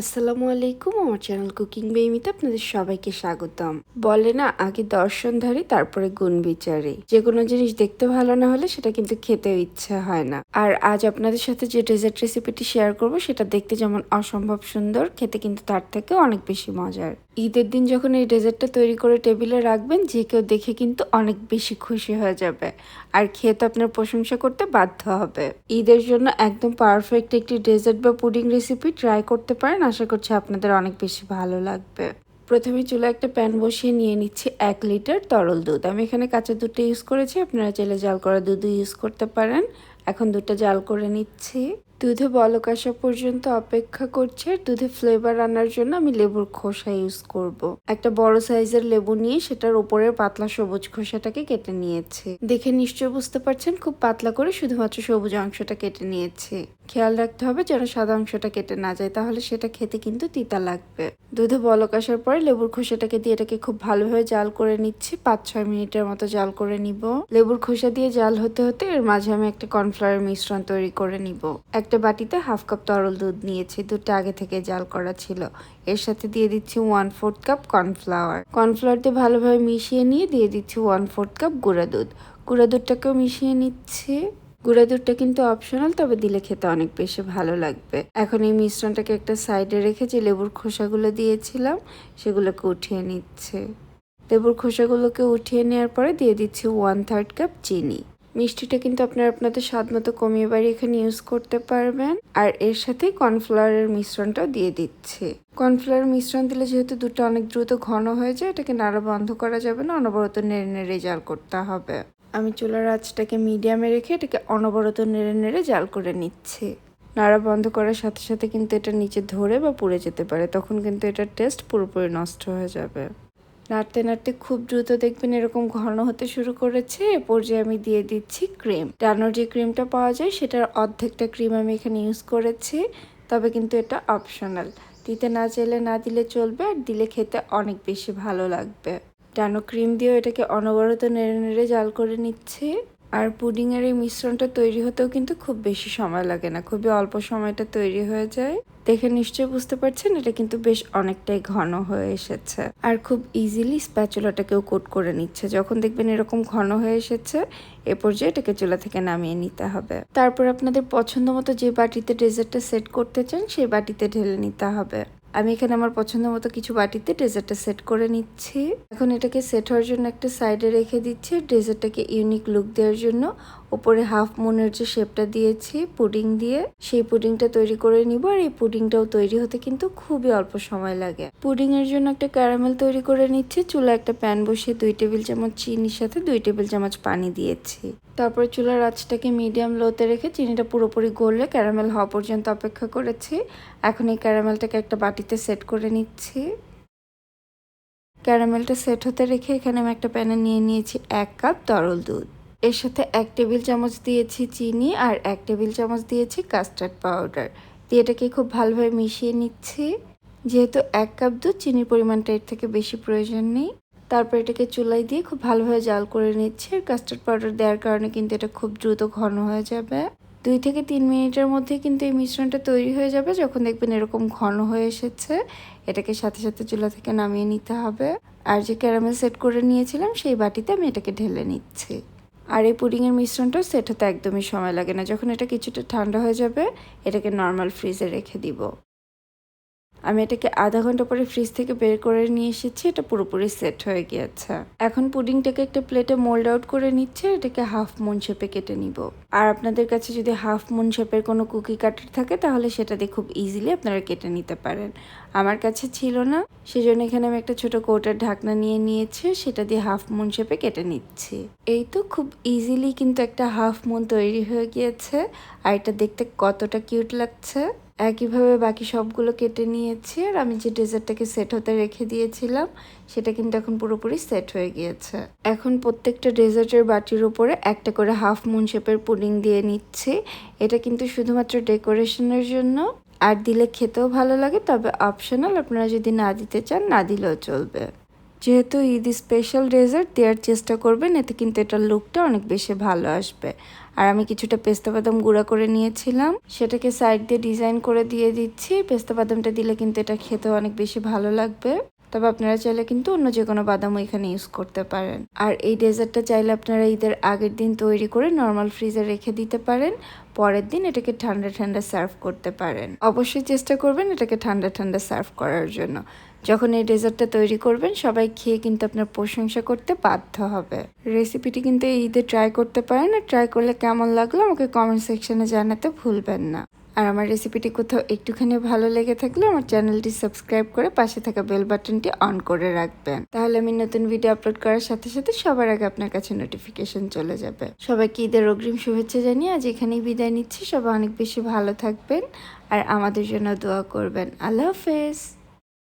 আসসালামু আলাইকুম, আমার চ্যানেল কুকিং বেমিতে আপনাদের সবাইকে স্বাগতম। বলে না, আগে দর্শন দর্শনধারী তারপরে গুণ বিচারে। যে কোনো জিনিস দেখতে ভালো না হলে সেটা কিন্তু খেতেও ইচ্ছা হয় না। আর আজ আপনাদের সাথে যে ডেজার্ট রেসিপিটি শেয়ার করব, সেটা দেখতে যেমন অসম্ভব সুন্দর, খেতে কিন্তু তার থেকে অনেক বেশি মজার। ঈদের দিন যখন এই ডেজার্টটা তৈরি করে টেবিলে রাখবেন, যে কেউ দেখে কিন্তু অনেক বেশি খুশি হয়ে যাবে। আর খেয়ে তো আপনার প্রশংসা করতে বাধ্য হবে। ঈদের জন্য একদম পারফেক্ট একটি ডেজার্ট বা পুডিং রেসিপি ট্রাই করতে পারেন। আশা করছি আপনাদের অনেক বেশি ভালো লাগবে। প্রথমে চুলা একটা প্যান বসিয়ে নিয়ে নিচ্ছি এক লিটার তরল দুধ। আমি এখানে কাঁচা দুধটা ইউজ করেছি। আপনারা চাইলে জাল করা দুধও ইউজ করতে পারেন। এখন দুধটা জাল করে নিচ্ছি। দুধে বলক আসা পর্যন্ত অপেক্ষা করছে। আর দুধে ফ্লেভার আনার জন্য আমি লেবুর খোসা ইউজ করব। একটা বড় সাইজের লেবু নিয়ে সেটার উপরের পাতলা সবুজ খোসাটাকে কেটে নিয়েছে। দেখে নিশ্চয় বুঝতে পারছেন, খুব পাতলা করে শুধুমাত্র সবুজ অংশটা কেটে নিয়েছে। খেয়াল রাখতে হবে যেন সাদা অংশটা কেটে না যায়, তাহলে সেটা খেতে কিন্তু তিতা লাগবে। দুধে বলক আসার পরে লেবুর খোসাটাকে দিয়ে এটাকে খুব ভালোভাবে জাল করে নিচ্ছি। পাঁচ ছয় মিনিটের মতো জাল করে নিব। লেবুর খোসা দিয়ে জাল হতে হতে এর মাঝে আমি একটা কর্নফ্লাওয়ার মিশ্রণ তৈরি করে নিব। একটা বাটিতে হাফ কাপ তরল দুধ নিয়েছি। দুধটা আগে থেকে জাল করা ছিল। এর সাথে দিয়ে দিচ্ছি one fourth cup cornflower cornflower দিয়ে ভালোভাবে মিশিয়ে নিয়ে দিয়ে দিচ্ছি ওয়ান ফোর্থ কাপ গুঁড়া দুধ। গুঁড়া দুধটাকেও মিশিয়ে নিচ্ছি। গুঁড়া দুধটা কিন্তু অপশনাল তবে দিলে খেতে অনেক বেশি ভালো লাগবে। এখন এই মিশ্রণটাকে একটা সাইডে রেখে যে লেবুর খোসাগুলো দিয়েছিলাম, সেগুলোকে উঠিয়ে নিচ্ছে। লেবুর খোসাগুলোকে উঠিয়ে নেওয়ার পরে দিয়ে দিচ্ছি ওয়ান থার্ড কাপ চিনি। মিষ্টিটা কিন্তু আপনারা আপনাদের স্বাদ মতো কমিয়ে বাড়িয়ে এখানে ইউজ করতে পারবেন। আর এর সাথে কর্নফ্লাওয়ারের মিশ্রণটাও দিয়ে দিচ্ছি। কর্নফ্লাওয়ার মিশ্রণ দিলে যেহেতু দুধটা অনেক দ্রুত ঘন হয়ে যায়, এটাকে নাড়া বন্ধ করা যাবে না, অনবরত নেড়ে নেড়ে জাল করতে হবে। আমি চুলার আঁচটাকে মিডিয়ামে রেখে এটাকে অনবরত নেড়ে নেড়ে জাল করে নিচ্ছি। নাড়া বন্ধ করার সাথে সাথে কিন্তু এটা নিচে ধরে বা পুড়ে যেতে পারে, তখন কিন্তু এটার টেস্ট পুরোপুরি নষ্ট হয়ে যাবে। নাড়তে নাড়তে খুব দ্রুত দেখবেন এরকম ঘন হতে শুরু করেছে। এ পর্যায়ে আমি দিয়ে দিচ্ছি ক্রিম। ডানোর যে ক্রিমটা পাওয়া যায়, সেটার অর্ধেকটা ক্রিম আমি এখানে ইউজ করেছি, তবে কিন্তু এটা অপশনাল। দিতে না চাইলে না দিলে চলবে, আর দিলে খেতে অনেক বেশি ভালো লাগবে। ডানো ক্রিম দিয়েও এটাকে অনবরত নেড়ে নেড়ে জাল করে নিচ্ছি। আর পুডিংয়ের এই মিশ্রণটা তৈরি হতেও কিন্তু খুব বেশি সময় লাগে না, খুবই অল্প সময়টা তৈরি হয়ে যায়। দেখে নিশ্চয়ই বুঝতে পারছেন, এটা কিন্তু বেশ অনেকটাই ঘন হয়ে এসেছে। আর খুব ইজিলি স্প্যাচুলাটাকেও কোট করে নিচ্ছে। যখন দেখবেন এরকম ঘন হয়ে এসেছে, এ পর্যায়ে এটাকে চুলা থেকে নামিয়ে নিতে হবে। তারপর আপনাদের পছন্দ মতো যে বাটিতে ডেজার্টটা সেট করতে চান, সেই বাটিতে ঢেলে নিতে হবে। আমি এখানে আমার পছন্দ মতো কিছু বাটিতে ডেজার্টটা সেট করে নিচ্ছি। এখন এটাকে সেট হওয়ার জন্য একটা সাইডে রেখে দিচ্ছি। ডেজার্টটাকে ইউনিক লুক দেওয়ার জন্য ওপরে হাফ মুনের যে শেপটা দিয়েছি পুডিং দিয়ে, সেই পুডিংটা তৈরি করে নিব আর এই পুডিংটাও তৈরি হতে কিন্তু খুবই অল্প সময় লাগে। পুডিং এর জন্য একটা ক্যারামেল তৈরি করে নিচ্ছি। চুলা একটা প্যান বসিয়ে দুই টেবিল চামচ চিনির সাথে দুই টেবিল চামচ পানি দিয়েছি। তারপর চুলার আঁচটাকে মিডিয়াম লোতে রেখে চিনিটা পুরোপুরি গললে ক্যারামেল হওয়া পর্যন্ত অপেক্ষা করেছি। এখন এই ক্যারামেলটাকে একটা বাটিতে সেট করে নিচ্ছি। ক্যারামেলটা সেট হতে রেখে এখানে আমি একটা প্যানে নিয়ে নিয়েছি এক কাপ তরল দুধ। এর সাথে এক টেবিল চামচ দিয়েছি চিনি আর এক টেবিল চামচ দিয়েছি কাস্টার্ড পাউডার। দিয়ে এটাকে খুব ভালোভাবে মিশিয়ে নিচ্ছি। যেহেতু এক কাপ দুধ, চিনির পরিমাণটা এর থেকে বেশি প্রয়োজন নেই। তারপর এটাকে চুলাই দিয়ে খুব ভালোভাবে জাল করে নিচ্ছি। আর কাস্টার্ড পাউডার দেওয়ার কারণে কিন্তু এটা খুব দ্রুত ঘন হয়ে যাবে। দুই থেকে তিন মিনিটের মধ্যে কিন্তু এই মিশ্রণটা তৈরি হয়ে যাবে যখন দেখবেন এরকম ঘন হয়ে এসেছে। এটাকে সাথে সাথে চুলা থেকে নামিয়ে নিতে হবে। আর যে ক্যারামেল সেট করে নিয়েছিলাম, সেই বাটিতে আমি এটাকে ঢেলে নিচ্ছি। আর এই পুডিংয়ের মিশ্রণটা সেট হতে একদমই সময় লাগে না। যখন এটা কিছুটা ঠান্ডা হয়ে যাবে, এটাকে নর্মাল ফ্রিজে রেখে দিব। আমি এটাকে আধা ঘণ্টা পরে ফ্রিজ থেকে বের করে নিয়ে এসেছি, এটা পুরোপুরি সেট হয়ে গিয়েছে। এখন পুডিংটাকে একটা প্লেটে মোল্ড আউট করে নিচ্ছে, এটাকে হাফ মুন শেপে কেটে নিব। আর আপনাদের কাছে যদি হাফ মুন শেপের কোনো কুকি কাটার থাকে, তাহলে সেটা দিয়ে খুব ইজিলি আপনারা কেটে নিতে পারেন। আমার কাছে ছিল না, সেজন্য এখানে আমি একটা ছোট কৌটার ঢাকনা নিয়ে নিয়েছি, সেটা দিয়ে হাফ মুন শেপে কেটে নিচ্ছি। এই তো খুব ইজিলি কিন্তু একটা হাফ মুন তৈরি হয়ে গিয়েছে, আর এটা দেখতে কতটা কিউট লাগছে। একইভাবে বাকি সবগুলো কেটে নিয়েছি আর আমি যে ডেজার্টটাকে সেট হতে রেখে দিয়েছিলাম, সেটা কিন্তু এখন পুরোপুরি সেট হয়ে গিয়েছে। এখন প্রত্যেকটা ডেজার্টের বাটির উপরে একটা করে হাফ মুন শেপের পুডিং দিয়ে নিচ্ছি। এটা কিন্তু শুধুমাত্র ডেকোরেশনের জন্য। আর দিলে খেতেও ভালো লাগে, তবে অপশনাল আপনারা যদি না দিতে চান, না দিলেও চলবে। যেহেতু ঈদ স্পেশাল ডেজার্ট দেওয়ার চেষ্টা করবেন এতে কিন্তু এটার লুকটা অনেক বেশি ভালো আসবে। আর আমি কিছুটা পেস্তা বাদাম গুঁড়া করে নিয়েছিলাম। সেটাকে সাইড দিয়ে ডিজাইন করে দিয়ে দিচ্ছি। পেস্তা বাদামটা দিলে কিন্তু এটা খেতে অনেক বেশি ভালো লাগবে। তবে আপনারা চাইলে কিন্তু অন্য যে কোনো বাদামও এখানে ইউজ করতে পারেন। আর এই ডেজার্টটা চাইলে আপনারা ঈদের আগের দিন তৈরি করে নর্মাল ফ্রিজে রেখে দিতে পারেন। পরের দিন এটাকে ঠান্ডা ঠান্ডা সার্ভ করতে পারেন। অবশ্যই চেষ্টা করবেন এটাকে ঠান্ডা ঠান্ডা সার্ভ করার জন্য। যখন এই ডেজার্টটা তৈরি করবেন, সবাই খেয়ে কিন্তু আপনার প্রশংসা করতে বাধ্য হবে। রেসিপিটি কিন্তু ঈদে ট্রাই করতে পারেন। আর ট্রাই করলে কেমন লাগল আমাকে কমেন্ট সেকশনে জানাতে ভুলবেন না। আর আমার রেসিপিটি কোথাও একটুখানি ভালো লেগে থাকলে আমার চ্যানেলটি সাবস্ক্রাইব করে পাশে থাকা বেল বাটনটি অন করে রাখবেন। তাহলে আমি নতুন ভিডিও আপলোড করার সাথে সাথে সবার আগে আপনার কাছে নোটিফিকেশন চলে যাবে। সবাইকে ঈদের অগ্রিম শুভেচ্ছা জানিয়ে আজ এখানেই বিদায় নিচ্ছি। সবাই অনেক বেশি ভালো থাকবেন আর আমাদের জন্য দোয়া করবেন। আল্লাহ হাফেজ।